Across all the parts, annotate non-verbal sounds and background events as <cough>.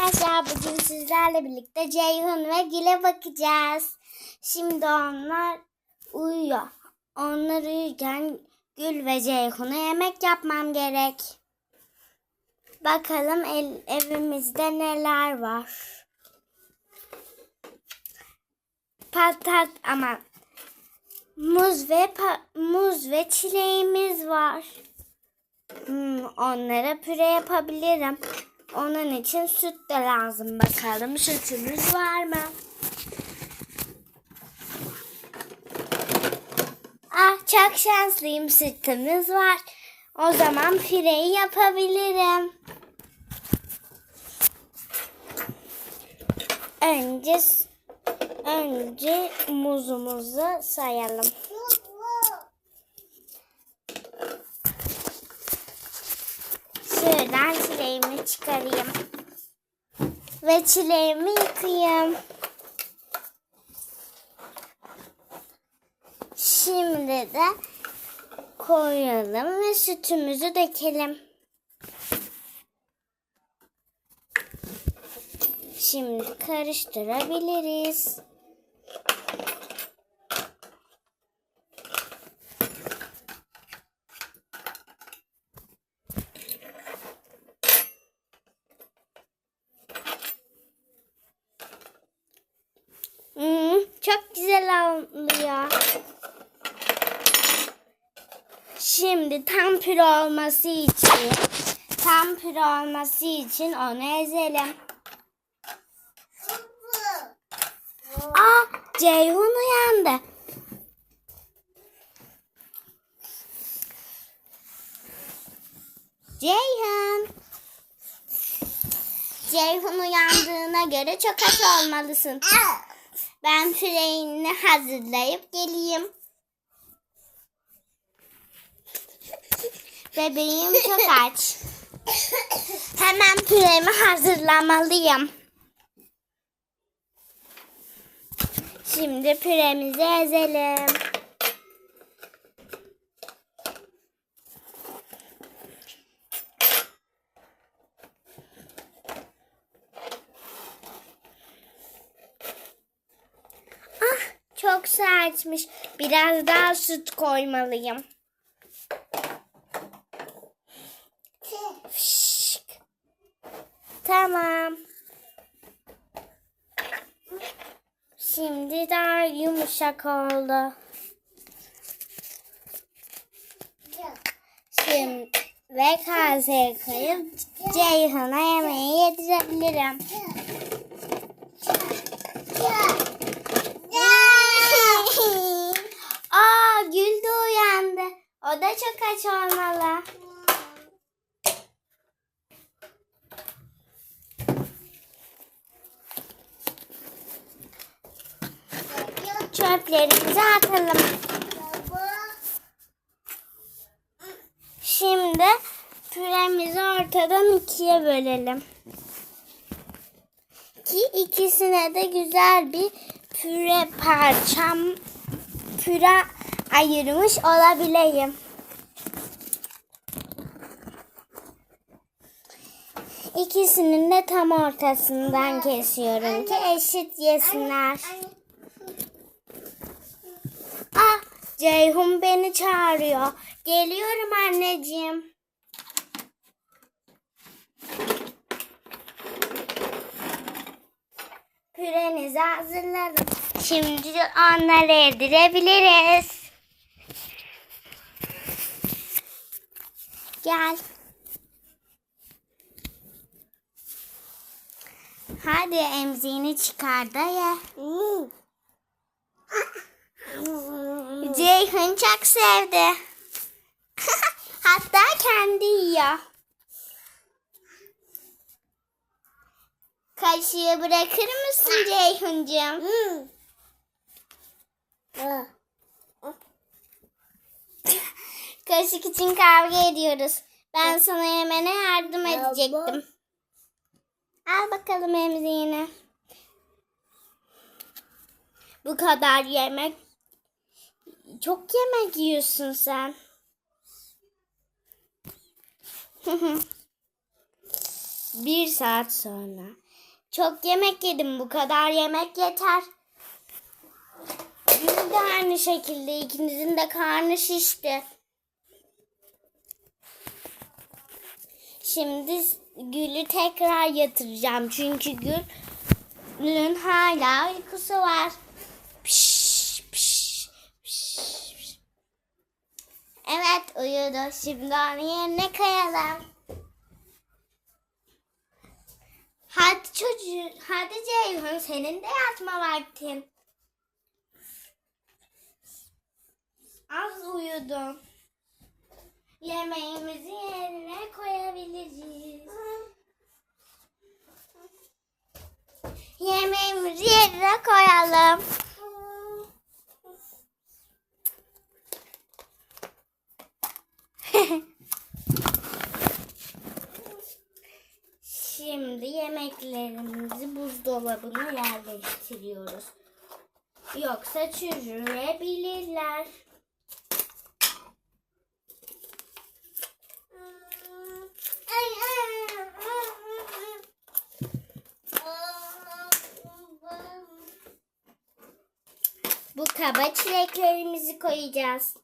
Arkadaşlar bugün sizlerle birlikte Ceyhun ve Gül'e bakacağız. Şimdi onlar uyuyor. Onlar uyurken Gül ve Ceyhun'a yemek yapmam gerek. Bakalım el, evimizde neler var. Patat ama muz ve pa- muz ve çileğimiz var. Hmm, onlara püre yapabilirim. Onun için süt de lazım bakalım. Sütümüz var mı? Ah çok şanslıyım sütümüz var. O zaman püreyi yapabilirim. Önce önce muzumuzu sayalım. Çıkarayım. Ve çileğimi yıkayayım. Şimdi de koyalım ve sütümüzü dökelim. Şimdi karıştırabiliriz. Hmm, çok güzel oluyor. Şimdi tam püre olması için tam püre olması için onu ezelim. Aa, Ceyhun uyandı. Ceyhun. Ceyhun uyandığına göre çok aç olmalısın. Ben püreğini hazırlayıp geleyim. Bebeğim çok aç. Hemen püremi hazırlamalıyım. Şimdi püremizi ezelim. Ah çok sertmiş. Biraz daha süt koymalıyım. Tamam. Şimdi daha yumuşak oldu. Şimdi ve kaseye koyup Ceyhun'a yemeği yedirebilirim. Aa Gül de uyandı. O da çok aç olmalı. Çöplerimizi atalım. Şimdi püremizi ortadan ikiye bölelim. Ki ikisine de güzel bir püre parçam püre ayırmış olabileyim. İkisinin de tam ortasından kesiyorum ki eşit yesinler. Ah, Ceyhun beni çağırıyor. Geliyorum anneciğim. Pürenizi hazırladım. Şimdi onları yedirebiliriz. Gel. Hadi emziğini çıkar da ye. Ceyhun çok sevdi. <laughs> Hatta kendi yiyor. Kaşığı bırakır mısın Ceyhuncuğum? Kaşık için kavga ediyoruz. Ben sana yemene yardım edecektim. Al bakalım emziğini. Bu kadar yemek. Çok yemek yiyorsun sen. <laughs> Bir saat sonra Çok yemek yedim. Bu kadar yemek yeter. Gül de aynı şekilde ikinizin de karnı şişti. Şimdi Gül'ü tekrar yatıracağım. Çünkü Gül'ün hala uykusu var. Uyudu. Şimdi onu yerine koyalım. Hadi çocuğum, hadi Ceyhun senin de yatma vaktin. Az uyudum. Yemeğimizi yerine koyabiliriz. Yemeğimizi yerine koyalım. Şimdi yemeklerimizi buzdolabına yerleştiriyoruz. Yoksa çürüyebilirler. Bu kaba çileklerimizi koyacağız.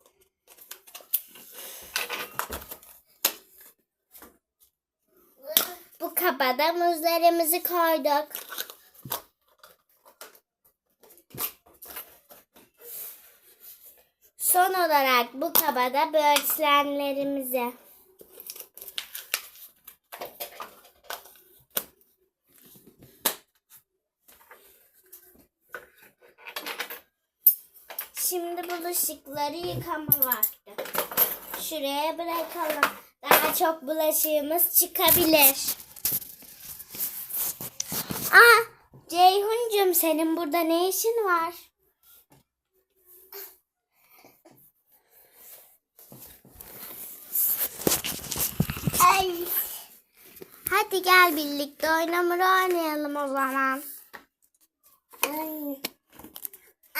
Bu kaba da muzlarımızı koyduk. Son olarak bu kabada böğürtlenlerimizi. Şimdi bulaşıkları yıkama vakti. Şuraya bırakalım. Daha çok bulaşığımız çıkabilir. Aa, Ceyhuncum senin burada ne işin var? Ay. Hadi gel birlikte oynamır oynayalım o zaman. Ay.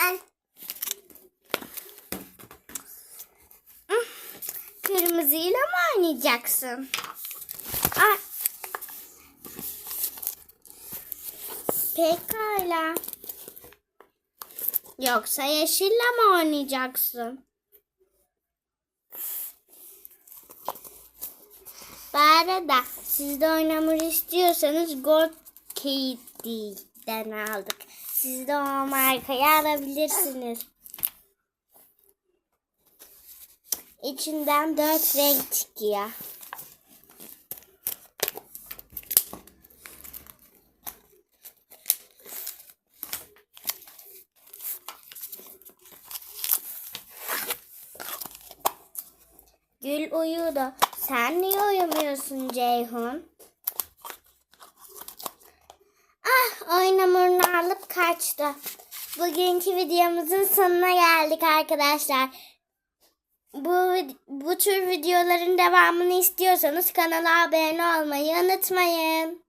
Ay. Kırmızıyla mı oynayacaksın? Ay. Pekala. Yoksa yeşille mi oynayacaksın? Bu arada siz de oynamır istiyorsanız Gold Kitty'den aldık. Siz de o markayı alabilirsiniz. İçinden dört renk çıkıyor. Gül uyudu. Sen niye uyumuyorsun Ceyhun? Ah oynamurunu alıp kaçtı. Bugünkü videomuzun sonuna geldik arkadaşlar. Bu, bu tür videoların devamını istiyorsanız kanala abone olmayı unutmayın.